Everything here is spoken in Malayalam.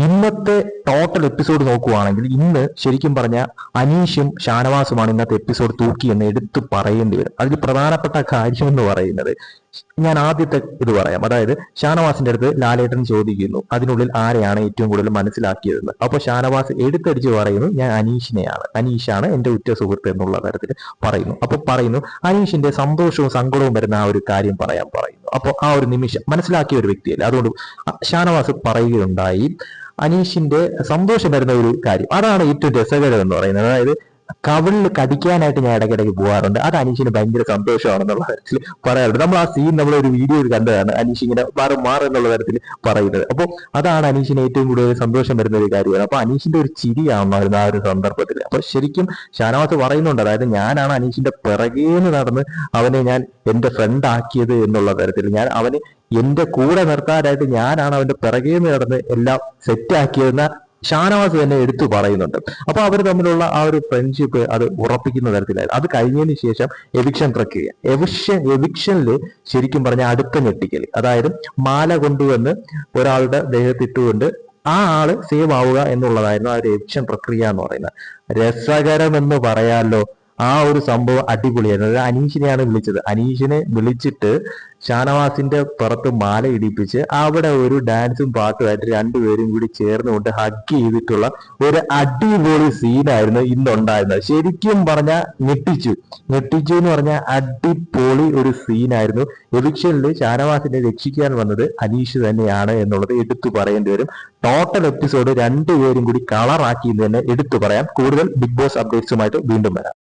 ഇന്നത്തെ ടോട്ടൽ എപ്പിസോഡ് നോക്കുവാണെങ്കിൽ ഇന്ന് ശരിക്കും പറഞ്ഞ അനീഷും ഷാനവാസുമാണ് ഇന്നത്തെ എപ്പിസോഡ് തൂക്കി എന്ന് എടുത്തു പറയേണ്ടി വരും. അതിൽ പ്രധാനപ്പെട്ട കാര്യം എന്ന് പറയുന്നത് ഞാൻ ആദ്യത്തെ ഇത് പറയാം. അതായത് ഷാനവാസിന്റെ അടുത്ത് ലാലേട്ടൻ ചോദിക്കുന്നു അതിനുള്ളിൽ ആരെയാണ് ഏറ്റവും കൂടുതൽ മനസ്സിലാക്കിയതെന്ന്. അപ്പൊ ഷാനവാസ് എടുത്തടിച്ച് പറയുന്നു ഞാൻ അനീഷിനെയാണ് അനീഷാണ് എന്റെ ഉറ്റ സുഹൃത്ത് എന്നുള്ള തരത്തിൽ പറയുന്നു. അപ്പൊ പറയുന്നു അനീഷിന്റെ സന്തോഷവും സങ്കടവും വരുന്ന ആ ഒരു കാര്യം പറയാൻ പറയുന്നു. അപ്പോൾ ആ ഒരു നിമിഷം മനസ്സിലാക്കിയ ഒരു വ്യക്തിയല്ലേ. അതുകൊണ്ട് ഷാനവാസ് പറയുകയുണ്ടായി അനീഷിന്റെ സന്തോഷം വരുന്ന ഒരു കാര്യം. അതാണ് ഏറ്റവും രസകരം എന്ന് പറയുന്നത്. അതായത് കവിളിൽ കടിക്കാനായിട്ട് ഞാൻ ഇടയ്ക്കിടയ്ക്ക് പോകാറുണ്ട് അത് അനീഷിന് ഭയങ്കര സന്തോഷമാണെന്നുള്ള കാര്യത്തിൽ പറയാറുണ്ട്. നമ്മൾ ആ സീൻ നമ്മൾ ഒരു വീഡിയോയിൽ കണ്ടതാണ് അനീഷ് ഇങ്ങനെ മാറി മാറി എന്നുള്ള തരത്തിൽ പറയുന്നത്. അപ്പോൾ അതാണ് അനീഷിന് ഏറ്റവും കൂടുതൽ സന്തോഷം വരുന്ന ഒരു കാര്യമാണ്. അപ്പോൾ അനീഷിന്റെ ഒരു ചിരിയാണെന്നായിരുന്നു ആ ഒരു സന്ദർഭത്തിൽ. അപ്പോൾ ശരിക്കും ഷാനവാസ് പറയുന്നുണ്ട്. അതായത് ഞാനാണ് അനീഷിന്റെ പിറകേന്ന് നടന്ന് അവനെ ഞാൻ എന്റെ ഫ്രണ്ട് ആക്കിയത് എന്നുള്ള തരത്തിൽ. ഞാൻ അവന് എന്റെ കൂടെ നിർത്താനായിട്ട് ഞാനാണ് അവന്റെ പിറകേന്ന് നടന്ന് എല്ലാം സെറ്റ് ആക്കിയതെന്ന ഷാനവാസ് തന്നെ എടുത്തു പറയുന്നുണ്ട്. അപ്പൊ അവർ തമ്മിലുള്ള ആ ഒരു ഫ്രണ്ട്ഷിപ്പ് അത് ഉറപ്പിക്കുന്ന തരത്തിലായിരുന്നു. അത് കഴിഞ്ഞതിന് ശേഷം എവിക്ഷൻ പ്രക്രിയ. എവിക്ഷൻ എവിക്ഷനിൽ ശരിക്കും പറഞ്ഞ അടുത്ത ഞെട്ടിക്കൽ അതായത് മാല കൊണ്ടുവന്ന് ഒരാളുടെ ദേഹത്തിട്ടുകൊണ്ട് ആ ആൾ സേവ് ആവുക എന്നുള്ളതായിരുന്നു ആ ഒരു എവിക്ഷൻ പ്രക്രിയ എന്ന് പറയുന്നത്. രസകരമെന്ന് പറയാലോ. ആ ഒരു സംഭവം അടിപൊളിയായിരുന്നു. അതായത് അനീഷിനെയാണ് വിളിച്ചത്. അനീഷിനെ വിളിച്ചിട്ട് ഷാനവാസിന്റെ പുറത്ത് മാല ഇടിപ്പിച്ച് അവിടെ ഒരു ഡാൻസും പാട്ടുമായിട്ട് രണ്ടുപേരും കൂടി ചേർന്നുകൊണ്ട് ഹഗ് ചെയ്തിട്ടുള്ള ഒരു അടിപൊളി സീനായിരുന്നു ഇന്നുണ്ടായിരുന്നത്. ശരിക്കും പറഞ്ഞ ഞെട്ടിച്ചു. ഞെട്ടിച്ചു എന്ന് പറഞ്ഞ അടിപൊളി ഒരു സീനായിരുന്നു എവിക്ഷനിൽ ഷാനവാസിനെ രക്ഷിക്കാൻ വന്നത് അനീഷ് തന്നെയാണ് എന്നുള്ളത് എടുത്തു പറയേണ്ടി വരും. ടോട്ടൽ എപ്പിസോഡ് രണ്ടുപേരും കൂടി കളറാക്കി എന്ന് തന്നെ എടുത്തു പറയാം. കൂടുതൽ ബിഗ് ബോസ് അപ്ഡേറ്റ്സുമായിട്ട് വീണ്ടും വരാം.